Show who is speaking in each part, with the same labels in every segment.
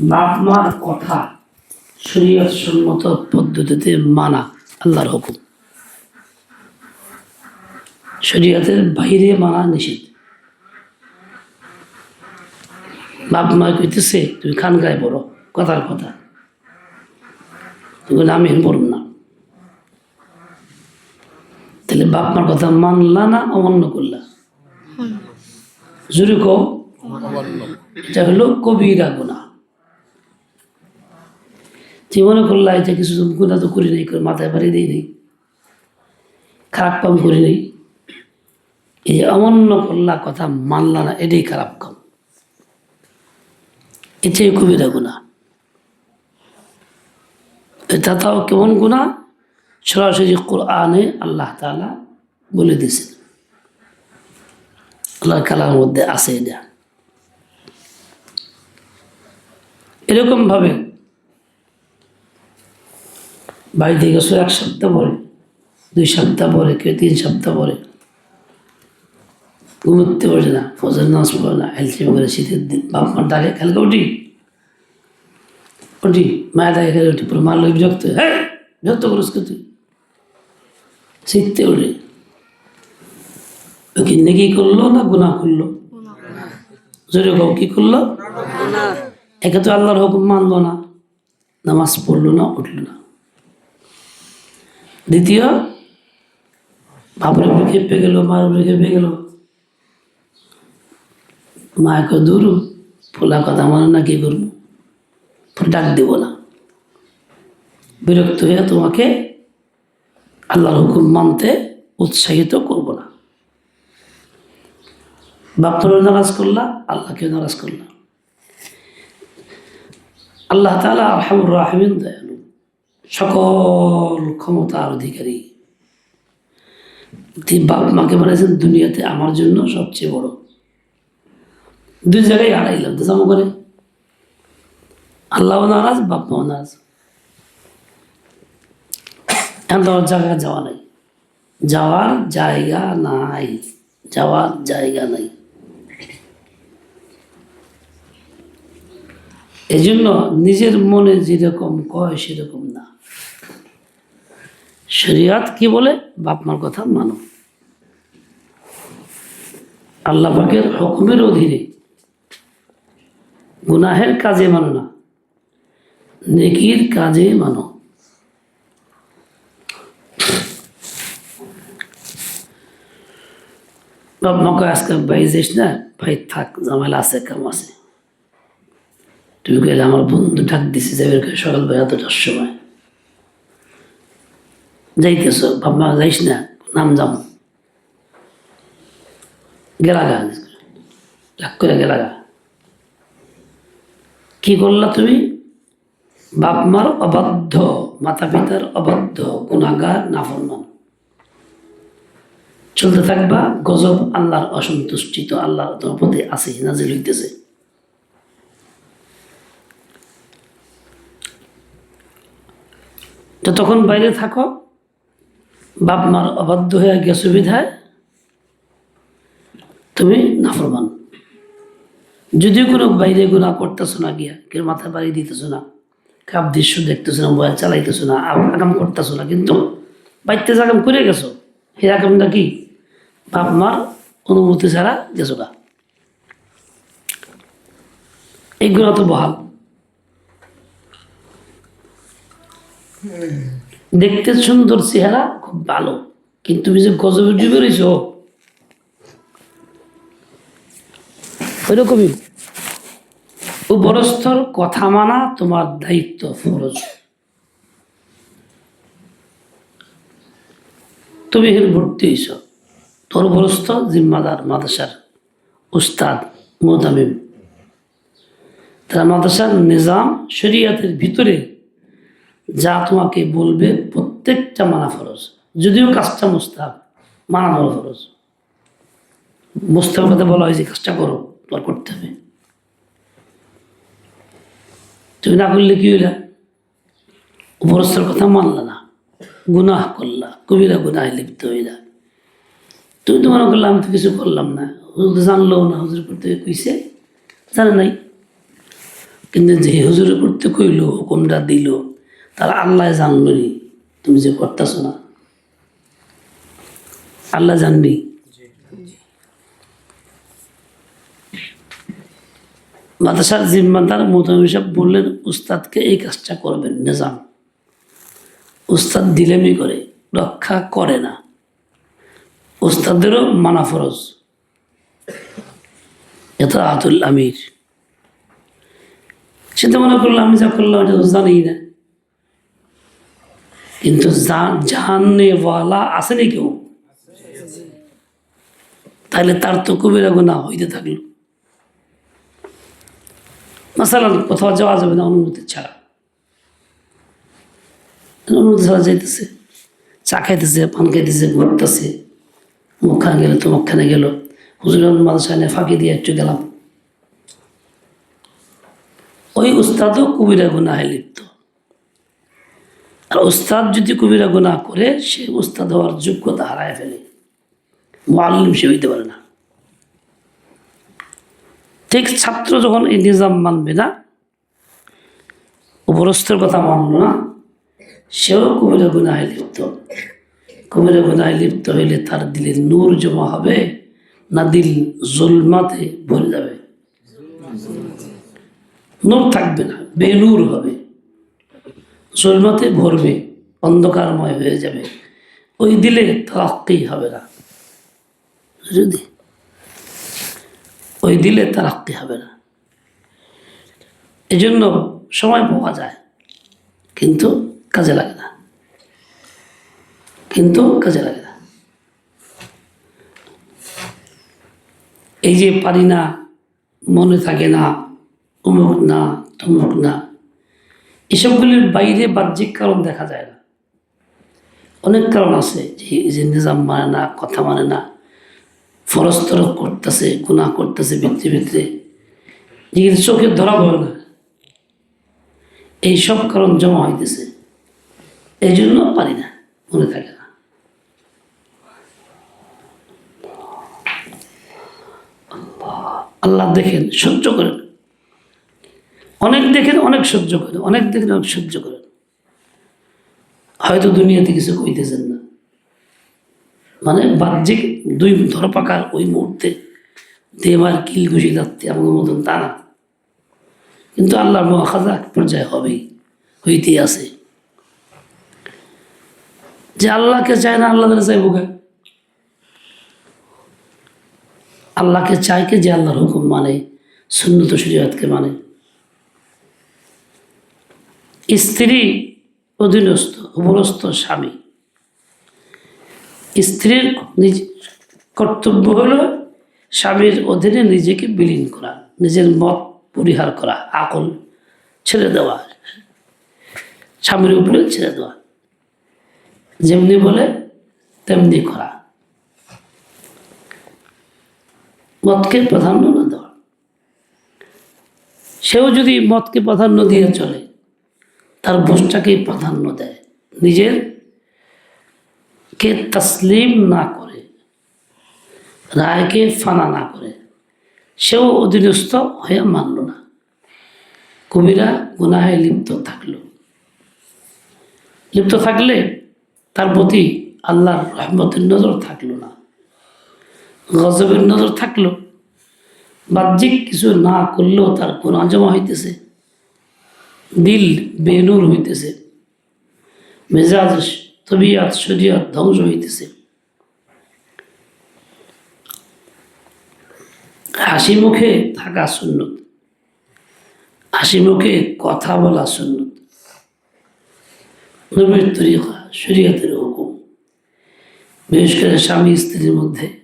Speaker 1: বাপ মার কথা শরীয়ত সম্মত পদ্ধতিতে মানা আল্লাহর হুকুম। শরীয়তের বাইরে মানা নিষেধ। বাপ মা কইতেছে তুমি খান গায়ে পড়ো কথার কথা। তুমি আমি পড়ব না। তাহলে বাপ মার কথা মানলা না অমান্য করলা? জুড়ে কও। এটা হলো কবিরা গুণা মনে করলা এটা কিছু গুণা তো করি নাই মাথায় বাড়ি দিই নেই, খারাপ কাম করি নাই। এই অমান্য করলা কথা মানলা না, এটাই খারাপ কাম। এটাই কবিরা গুণা। এটা তাও কেমন গুণা? সরাসরি কোরআনে আল্লাহ তালা বলে দিয়েছেন। আল্লাহর কালার মধ্যে আছে এটা। এরকম বাড়ি থেকে গেছো এক সপ্তাহ পরে দুই সপ্তাহ পরে কেউ তিন সপ্তাহ পরে। ঘুমোতে পারে না ফজর নামাজ পড়ে না এলচিম করে শীতের দিন বাপ মার ডাকে খেলকে উঠি। উঠি মায়ের ডাকে খেলে উঠি পুরো মার লোক বিরক্ত হ্যাঁ বিরক্ত করিস তুই? শীততে উঠে। ও কি নেকি করল না গুনাহ করল? জোরে কও কি করল? একে তো আল্লাহর হুকুম মানলো না। নামাজ পড়ল না উঠল না। দ্বিতীয়, বাপরে উপরে খেপে গেল মার খেপে গেল। মা মাকে দূর ফোলা কথা মানে না কি করব? ডাক দেব না। বিরক্ত হয়ে তোমাকে আল্লাহর হুকুম মানতে উৎসাহিত করব না। বাপরেও নারাজ করলা আল্লাহকে নারাজ করলা। আল্লাহ তালা আরহামুর রাহমিন, দয়ালু। সকল ক্ষমতার অধিকারী। তিনি বাপ মাকে বানিয়েছেন দুনিয়াতে আমার জন্য সবচেয়ে বড়। দুই জায়গায় হারাইলাম তো জামো করে। আল্লাহ নারাজ, বাপ মাও নারাজ। এখন তো জায়গা যাওয়া নাই। যাওয়ার জায়গা নাই। যাওয়ার জায়গা নাই। এই জন্য নিজের মনে যেরকম কয় সেরকম না। শরিয়াত কি বলে? বাপ মার কথা মানো। আল্লাহ পাকের হুকুমের অধীনে গুনাহের কাজে মানো না, নেকির কাজে মানো। বাপ মাকে আজকে ভাই যাইস না? ভাই থাক জামাইলা আছে, কাম আছে। তুমি কইলে, আমার বন্ধু ডাক দিছে, যাবে সকাল বেলা এতটার সময়। যাইতেছ বাবা যাইস না নাম যাম গেলা গা ডাক করে গেলা গা কি করলা তুমি বাপ মার অবাধ্য মাতা পিতার অবাধ্য গুণাগার নাফরমান চলতে থাকবা গজব আল্লাহর অসন্তুষ্টি তো আল্লাহর প্রতি আছে নাজিল হইতেছে তখন বাইরে থাকো বাপ মার অবাধ্য হয়ে গেছো বিধায় তুমি নাফরমান। যদিও কোনো বাইরে গুণা করতেছো না গিয়া, কেউ মাথা বাড়ি দিতেছো না কাপ দৃশ্য দেখতেছো না, মোবাইল চালাইতেছো না আগাম করতেছো না, কিন্তু বাইতে আগাম করে গেছো, সেই আগামটা কি বাপ মার অনুমতি ছাড়া গেছো গা এইগুলো তো বহাল। দেখতে সুন্দর চেহারা, খুব ভালো। কিন্তু তুমি যে গজবে ডুবে রয়েছ ওইরকমই। উপরস্থর কথা মানা তোমার দায়িত্ব, ফরজ। তুমি এখানে ভর্তি হয়েছ তোর উপরস্থ জিম্মাদার মাদ্রাসার উস্তাদ মোতামিম তারা মাদ্রাসার নিজাম শরিয়াতের ভিতরে যা তোমাকে বলবে প্রত্যেকটা মানা ফরজ। যদিও কাজটা মুস্তাব মানা বড় ফরজ। মুস্তাব কথা বলা হয়েছে কাজটা করো, তোমার করতে হবে। তুমি না করলে কি হইলা? উপরস্থর কথা মানলা না। গুনাহ করলা, কবিরা গুনাহ লিপ্ত হইলা। তুমি তো মনে করলাম তো কিছু করলাম না। হুজুর জানলো না, হুজুর করতে কইছে, জানে নাই। কিন্তু যে হুজুরে করতে কইল, হুকুমটা দিল তার আল্লাহ জানলো তুমি যে করতেছ না। আল্লাহ জানবি। মাদ্রাসার জিম্মাদার মোতাম সাহেব বললেন, উস্তাদকে এই কাজটা করবেন, নিজাম। উস্তাদ দিলেমি করে, রক্ষা করে না। উস্তাদেরও মানা ফরজ। এত আতুল আমির। সেটা মনে করল আমি যা করলাম এটা তো জানি না। কিন্তু জানেওয়ালা আসেনি কেউ। তাহলে তার তো কবিরা গুণা হইতে থাকল। মাসালান কোথাও যাওয়া যাবে না অনুমতি ছাড়া। অনুমতি ছাড়া যাইতেছে। চা খাইতেছে, পান খাইতেছে, ঘুরতেছে। মুখখানে গেল তো মুখখানে গেল। হুজুর মাদ্রাসায় ফাঁকি দিয়ে একটু গেলাম। ওই উস্তাদও কবিরা গুনাহে লিপ্ত। আর উস্তাদ যদি কবিরা গুনাহ করে, সে উস্তাদ হওয়ার যোগ্যতা হারায় ফেলে। মোয়াল্লিম সে হইতে পারে না। ঠিক ছাত্র যখন এই নিজাম মানবে না, উপরস্থের কথা মানল না, সেও কবিরা গুনাহে লিপ্ত। কবিরা গুনাহে লিপ্ত হইলে তার দিলে নূর জমা হবে, না দিল জুলমাতে ভরে যাবে। নূর থাকবে না, বেনূর হবে। জুলমাতে ভরবে, অন্ধকারময় হয়ে যাবে। ওই দিলে তারাক্কি হবে না। যদি ওই দিলে তারাক্কি হবে না। এজন্য সময় পাওয়া যায়, কিন্তু কাজে লাগে না। কিন্তু কাজে লাগে না। এই যে পারি না, মনে থাকে না, অমুক না, তমুক না এসবগুলির বাইরে বাহ্যিক কারণ দেখা যায় না। অনেক কারণ আছে যে নিজাম মানে না, কথা মানে না, ফরস্তর করতেছে গুণা করতেছে, ভিত্তি ভিতরে যেগুলি চোখে ধরা পড়ে না। এই সব কারণ জমা হইতেছে। এই জন্য পারি না, মনে থাকে না। আল্লাহ দেখেন, সহ্য করেন। অনেক দেখেন অনেক সহ্য করেন অনেক দেখেন অনেক সহ্য করেন হয়তো দুনিয়াতে কিছু কইতেছেন না। মানে বাহ্যিক দুই ধরপাকার ওই মুহূর্তে দেবার কিল ঘুষি যাচ্ছে আমার মতন তা না। কিন্তু আল্লাহর মহাখাজা এক পর্যায়ে হবেই, হইতে আছে। যে আল্লাহকে চায় না আল্লাহ চাই বোকা আল্লাহকে চায় কে যে আল্লাহর হুকুম মানে সুন্নত শরীয়তকে মানে? স্ত্রী অধীনস্থ অপরস্থ স্বামী। স্ত্রীর নিজ কর্তব্য হলো স্বামীর অধীনে নিজেকে বিলীন করা, নিজের মত পরিহার করা, আকল ছেড়ে দেওয়া, স্বামীর উপরে ছেড়ে দেওয়া। যেমনি বলে, তেমনি করা। মতকে প্রাধান্য না দেওয়া। সেও যদি মতকে প্রাধান্য দিয়ে চলে তার বোঝটাকেই প্রাধান্য দেয়। নিজের কে তসলিম না করে, রায়কে ফানা না করে, সেও অধীনস্থ হয়ে মানল না। কবিরা গুনাহে লিপ্ত থাকল। লিপ্ত থাকলে তার প্রতি আল্লাহর রহমতের নজর থাকল না। গজবের নজর থাকল। বাহ্যিক কিছু না করলেও তার গুণা জমা হইতেছে। দিল বেনুর হইতেছে। মেজাজ, তবিয়াত, শরিয়াত ধ্বংস হইতেছে। হাসি মুখে থাকা সুন্নত। হাসি মুখে কথা বলা সুন্নত। নবীর শরীয়তের হুকুম। বিশেষ করে স্বামী স্ত্রীর মধ্যে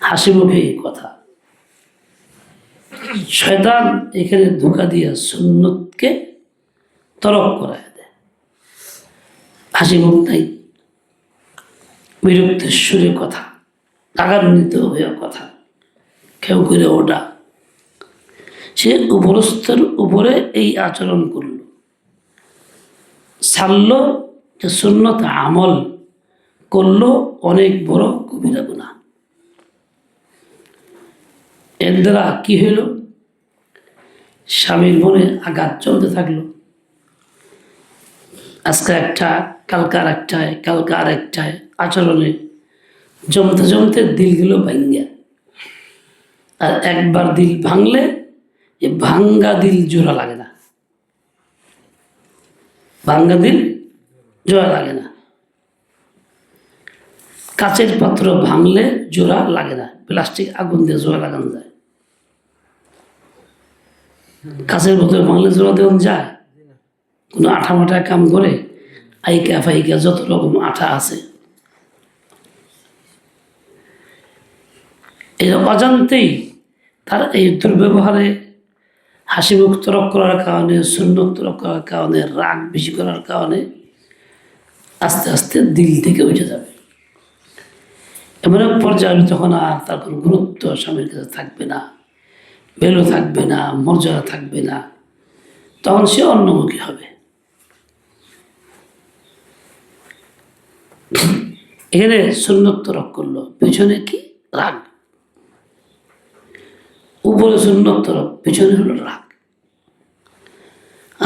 Speaker 1: হাসি মুখে কথা। শয়তান এখানে ধোকা দিয়া সুন্নতকে তরক করায় দেয়। হাসি মুখ নাই সুরে কথা, রাগান্বিত হয়ে কথা কেউ করে ওটা সে উপরস্থের উপরে এই আচরণ করল। ছাড়ল যে সুন্নত আমল করল অনেক বড় কবিরা গুণা এর দ্বারা কি হইল? স্বামীর মনে আঘাত চলতে থাকল। আজকে একটা, কালকার একটায় কালকার একটায় আচরণে জমতে জমতে দিলগুলো ভাঙ্গা। আর একবার দিল ভাঙলে এ ভাঙ্গা দিল জোড়া লাগে না। ভাঙ্গা দিল জোড়া লাগে না। কাচের পাত্র ভাঙলে জোড়া লাগে না। প্লাস্টিক আগুন দিয়ে জোড়া লাগানো যায়। কাচের বোতল ভাঙলে জোড়া দেওয়া যায়। কোনো আঠা মাঠা কাম করে, আইকা ফাইকা যত রকম আঠা আছে। এই অজান্তেই তার এই দুর্ব্যবহারে হাসি মুখ তরক করার কারণে শূন্য তরক করার কারণে, রাগ বেশি করার কারণে আস্তে আস্তে দিল থেকে উঠে যাবে। এমন এক পর্যায়ে তখন আর তার কোনো গুরুত্ব স্বামীর কাছে থাকবে না। ভ্যালু থাকবে না, মর্যাদা থাকবে না, তখন সে অন্যমুখী হবে। এখানে সুন্নত তরক করল, পেছনে কি? রাগ। উপরে সুন্নত তরক পেছনে হলো রাগ।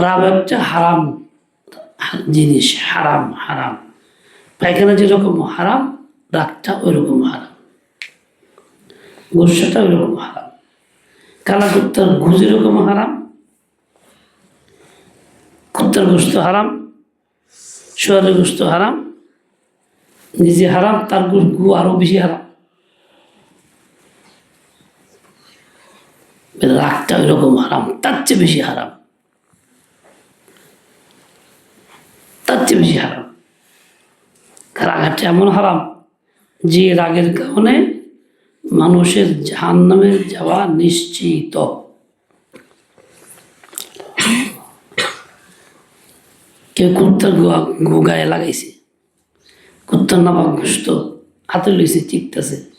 Speaker 1: রাগ একটা হারাম জিনিস, হারাম হারাম। পায়খানা যেরকম হারাম, রাগটা ওই রকম হারাম। গুসাটা ওই রকম হারাম। কালা কুত্তার ঘুষ এরকম হারাম, কুত্তার গোস্ত হারাম সোয়ারের গোস্ত হারাম, নিজে হারাম, তার গু গু আরও বেশি হারাম। রাগটা ওই রকম হারাম, তার চেয়ে বেশি হারাম। তার চেয়ে বেশি হারাম। রাগাটা এমন হারাম যে রাগের কারণে মানুষের জাহান নামে যাওয়া নিশ্চিত। কেউ কুত্তার গু গায়ে লাগাইছে। কুত্তার নাবাক গোস্ত হাতে লইছে, চিকতেছে।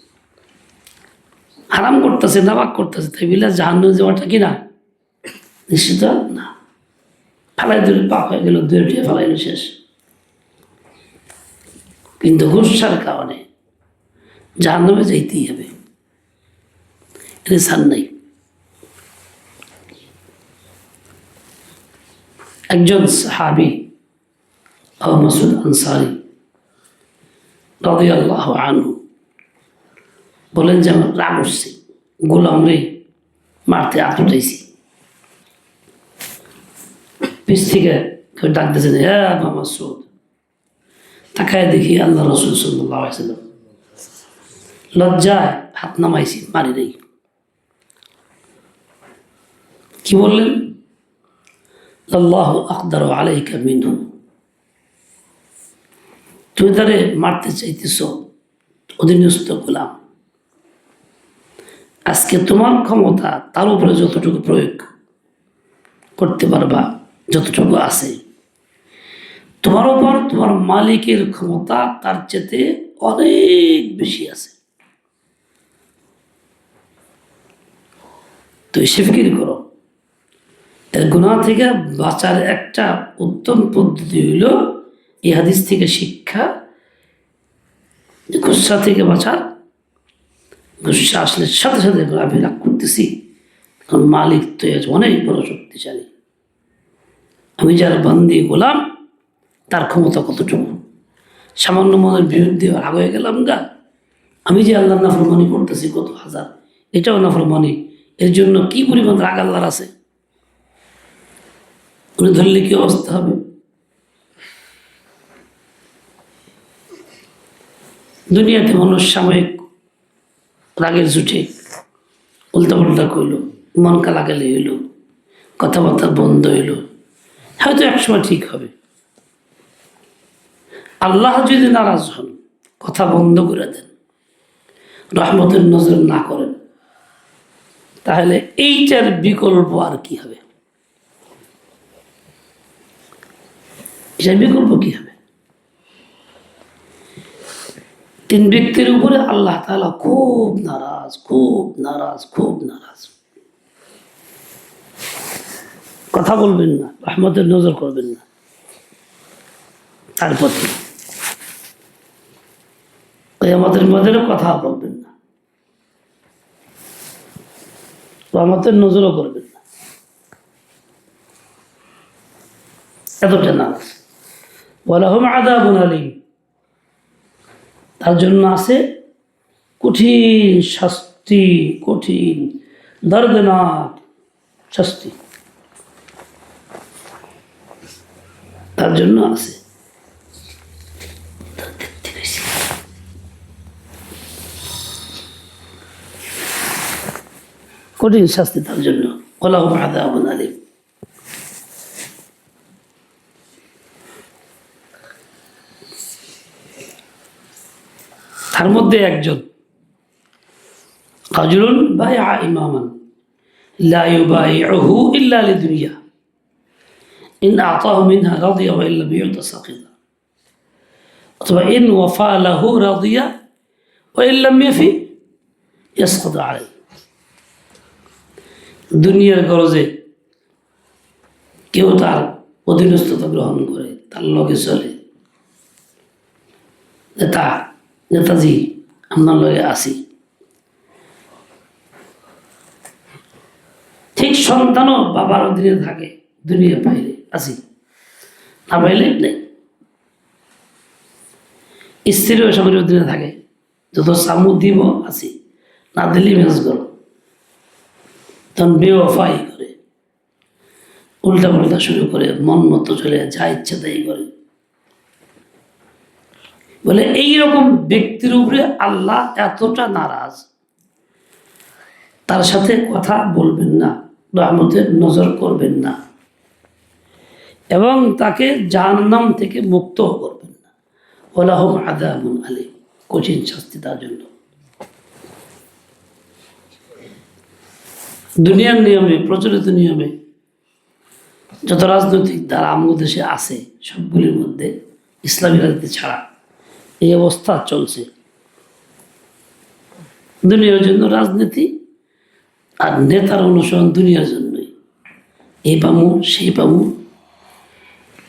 Speaker 1: হারাম করতেছে, নাবাক করতেছে, তাই বিলা জাহান যাওয়াটা কি না? নিশ্চিত? না। ফেলাই দিল পাক হয়ে গেল উঠিয়ে ফেলাইল শেষ। কিন্তু গুসার কারণে জাহান নামে যাইতেই হবে। এটা সার নাই। একজন সাহাবি, আবু মাসুদ আনসারি রাদিয়াল্লাহ আনহু বলেন যে, আমার রাগ উঠছে। গোলাম রে, মারতে উঠেছি পিছ থেকে কেউ ডাক দিয়েছেন হ্যাঁ মাসুদ তাকায় দেখি আল্লাহ রসুল সাল্লাহ সাল্লাম লজ্জায় হাত নামাইছি, মারি নেই। কি বললেন? আল্লাহ আকদার আলাইকা মিনহু। তুমি তারে মারতে চাইতেছ, অধীনস্থ গোলাম। আজকে তোমার ক্ষমতা তার উপরে যতটুকু প্রয়োগ করতে পারবা, যতটুকু আছে। তোমার উপর তোমার মালিকের ক্ষমতা তার চেতে অনেক বেশি আছে। তো সে ফিকির করো। এর গুণা থেকে বাঁচার একটা উত্তম পদ্ধতি হইল এই হাদিস থেকে শিক্ষা গুসা থেকে বাঁচার। গুসা আসলে সাথে সাথে আমি রাগ করতেছি। কারণ মালিক তো অনেক বড় শক্তিশালী। আমি যার বান্দি গোলাম, তার ক্ষমতা কতটুকু? সামান্য মনের বিরুদ্ধে রাগ হয়ে গেলাম গা। আমি যে আল্লাহর নাফরমানি করতেছি কত হাজার, এটাও নাফরমানি। এর জন্য কি পরিমাণ রাগ আল্লাহর আছে? উনি ধরলে কি অবস্থা হবে? দুনিয়াতে মানুষ সাময়িক রাগের জুটে উল্টা পাল্টা কইল, মন কালাকালি হইল, কথাবার্তা বন্ধ হইল, হয়তো একসময় ঠিক হবে। আল্লাহ যদি নারাজ হন, কথা বন্ধ করে দেন, রহমতের নজর না করেন তাহলে এইটার বিকল্প আর কি হবে? এটার বিকল্প কি হবে? তিন ব্যক্তির উপরে আল্লাহ তালা খুব নারাজ খুব নারাজ খুব নারাজ। কথা বলবেন না, রহমতের নজর করবেন না। তার প্রতি আমাদের মধ্যে কথা বলবেন। রহমতের নজরও করবেন না। এতটা নাম ওয়ালাহম আদা বোনালিম তার জন্য আছে কঠিন শাস্তি, কঠিন দর্দনাক শাস্তি। তার জন্য আছে। কঠিন শাস্তি তার জন্য ওলাহুম আদাবুন আলিম তার মধ্যে একজন কাজরুন বায়া ইমামান লা ইউবাইউহু ইল্লা লিদুনিয়া ইন আতাহু মিনহা রাদিয়া ওয়া ইল্লাম ইউতা সাকিতা অথবা ইন ওয়াফা লাহু রাদিয়া ওয়া ইল্লাম ইয়াফি ইয়াসকাত আলাইহি দুনিয়ার গরজে কেউ তার অধীনস্থতা গ্রহণ করে, তার লগে চলে। নেতা, নেতাজি আপনার লগে আসি। ঠিক সন্তানও বাবার অধীনে থাকে, দুনিয়া পাইলে আসি। না পাইলে নেই। স্ত্রীও সবার অধীনে থাকে। যত সামু দিব, আসি। না দিলেই মেজ করো তখন বেওয়াফাই করে। উল্টা পাল্টা শুরু করে, মন মতো চলে যা ইচ্ছা তাই করে। বলে এইরকম ব্যক্তির উপরে আল্লাহ এতটা নারাজ, তার সাথে কথা বলবেন না রহমতের নজর করবেন না, এবং তাকে জাহান্নাম থেকে মুক্ত করবেন না। ওলাহম আদামুন আলী কঠিন শাস্তি তার জন্য। দুনিয়ার নিয়মে, প্রচলিত নিয়মে যত রাজনৈতিক দ্বারা আমাদের দেশে আছে, সবগুলির মধ্যে ইসলামী রাজনীতি ছাড়া এই অবস্থা চলছে। দুনিয়ার জন্য রাজনীতি আর নেতার অনুসরণ দুনিয়ার জন্যই। এই পামু, সেই পামু,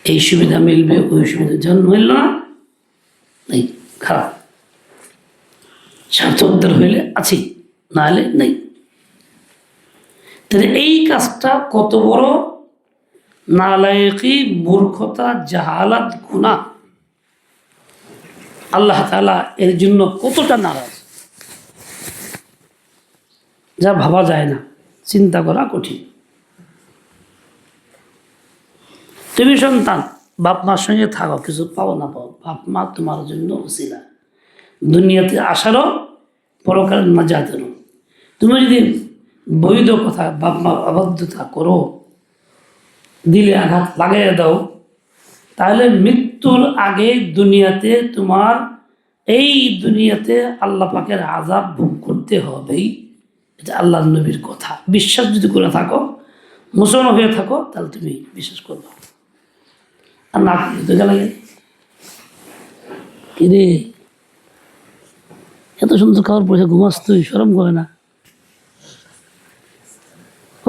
Speaker 1: এই সুবিধা মিলবে, ওই সুবিধা জন্ম মিলল না, নেই, খারাপ। স্বার্থকদের হইলে আছি, না হলে নেই। তাহলে এই কাজটা কত বড়? নালায়কি মূর্খতা, জাহালাত গুণা আল্লাহ তালা এর জন্য কতটা নারাজ? যা ভাবা যায় না, চিন্তা করা কঠিন। তুমি সন্তান, বাপ মার সঙ্গে থাকো, কিছু পাও না পাও, বাপ মা তোমার জন্য উচিলা দুনিয়াতে আসারও পরকালের না যাতেরও তুমি যদি বৈধ কথা বাপ মার অবাধ্যতা করো, দিলে আঘাত লাগাইয়া দাও, তাহলে মৃত্যুর আগে দুনিয়াতে তোমার, এই দুনিয়াতে আল্লাহ পাকের আজাব ভোগ করতে হবেই। এটা আল্লাহ নবীর কথা। বিশ্বাস যদি করে থাকো, মুসলমান হয়ে থাকো, তাহলে তুমি বিশ্বাস করবে। আর না গেলে কিরে? এত সুন্দর খাবার পয়সা ঘুমাস তুই সরম করে না।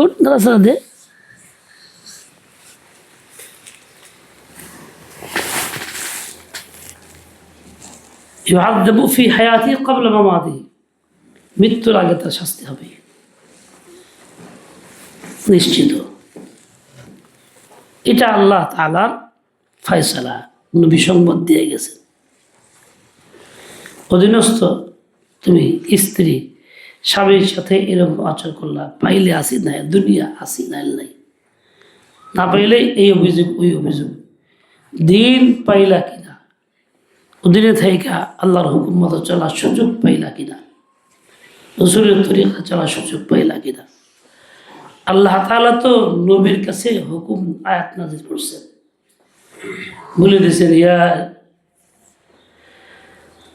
Speaker 1: থাকুন রাধা রাধে ইউহাদ্দাবু ফি হায়াতি কবল মামাদি। মৃত্যুর আগে তার শাস্তি হবে। নিশ্চিত। এটা আল্লাহ তালার ফায়সালা। নবী সংবাদ দিয়ে গেছে অধীনস্থ তুমি স্ত্রী স্বামীর সাথে এরকম আচর করলা পাইলে আসি নাই, দুনিয়া আসি নাই নাই। না পাইলে এই অভিযোগ, ওই অভিযোগ। দিন পাইলা কিনা? অধীনে থাইকা আল্লাহর হুকুম মতো চলার সুযোগ পাইলা কিনা? রসুলের তরিকা চলার সুযোগ পাইলা কিনা? আল্লাহ তালা তো নবীর কাছে হুকুম, আয়াত নাজির করছেন। বলে দিয়েছেন ইয়া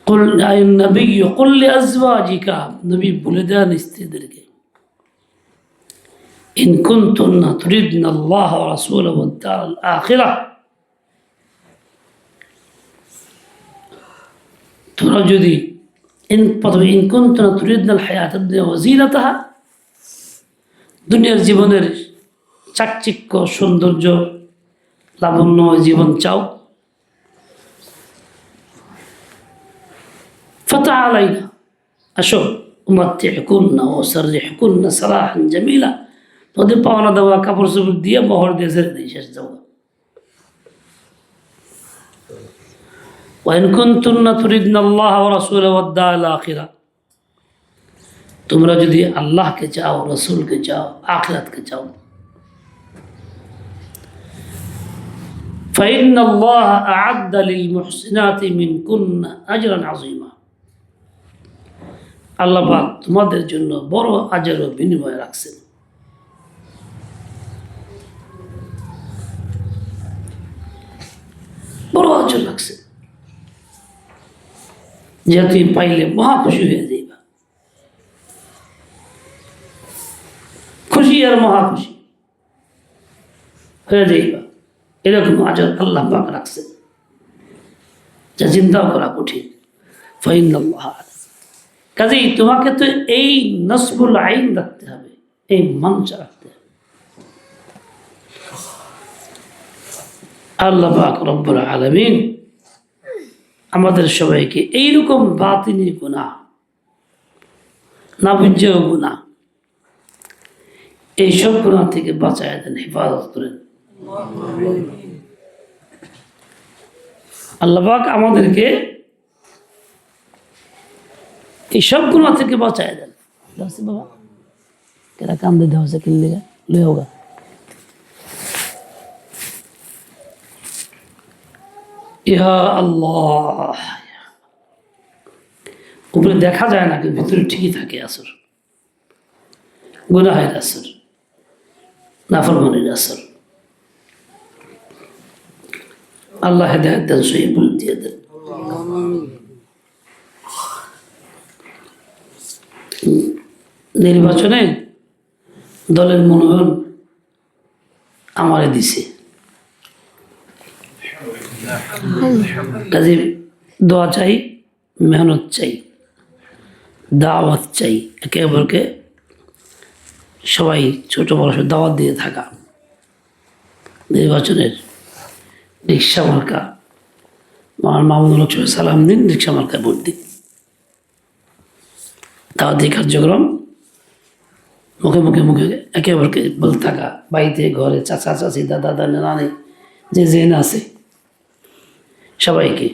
Speaker 1: قل أي النبي قل لأزواجك নবী বলে দেন স্ত্রীদেরকে إن كنتن تردن الله ورسوله والدار الآخرة তোমরা যদি ইন প্রথমে ইনকুন্তনা তুরিদনাল হায়াত ওয়াজিনাতাহা দুনিয়ার জীবনের চাকচিক্য সৌন্দর্য লাবণ্যময় জীবন চাও علينا. أشوف أمتعكن وسرحكن سراحا جميلا. تودي بونا دوا كفر سبل دي بوهر دي سر دوا وإن كنتن تريدن الله ورسوله والدار الآخرة تمرا جدي الله كي جاو رسول كي جاو آخرت فإن الله أعد للمحسنات منكن أجرا عظيما. আল্লাহ পাক তোমাদের জন্য বড় আজের বিনিময় রাখছেন। বড় আজর রাখছে। যে তুই পাইলে মহা খুশি হয়ে যাইবা। খুশি আর মহা খুশি হয়ে যাইবা। এরকম আজর আল্লাহ পাক রাখছেন। যা চিন্তাও করা কঠিন। ফাইন কাজেই তোমাকে তো এই নসবুল আইন রাখতে হবে, এই মঞ্চ রাখতে হবে। আল্লাহ পাক রব্বুল আলমিন আমাদের সবাইকে এইরকম বাতিনি গুণা না বুঝেও গুণা এইসব গুণা থেকে বাঁচায় দেন, হেফাজত করেন। আল্লাহবাক আমাদেরকে এই সব গুণা থেকে বাঁচায় দেন দাসি বাবা কেরা কাম দিতে হচ্ছে কিনলে লই হোগা ইহা আল্লাহ উপরে দেখা যায় না কিন্তু ভিতরে ঠিকই থাকে আসর গুনাহের আসর নাফরমানির আসর আল্লাহ হেদায়ত দেন সহি বলে দিয়ে দেন নির্বাচনে দলের মনোনয়ন আমারে দিছে। কাজে দোয়া চাই, মেহনত চাই, দাওয়াত চাই, একে অপরকে সবাই ছোট বড় সব দাওয়াত দিয়ে থাকা। নির্বাচনের রিক্সা মার্কা, আমার মামুনুল সালাম দিন রিক্সা মার্কায় ভোট দিন। দাওয়াতি কার্যক্রম। মুখে মুখে মুখে একে অপরকে বলতে থাকা, বাড়িতে, ঘরে, চাচা, চাচি, দাদা দাদা, নানি, যে জেন আছে, সবাইকে।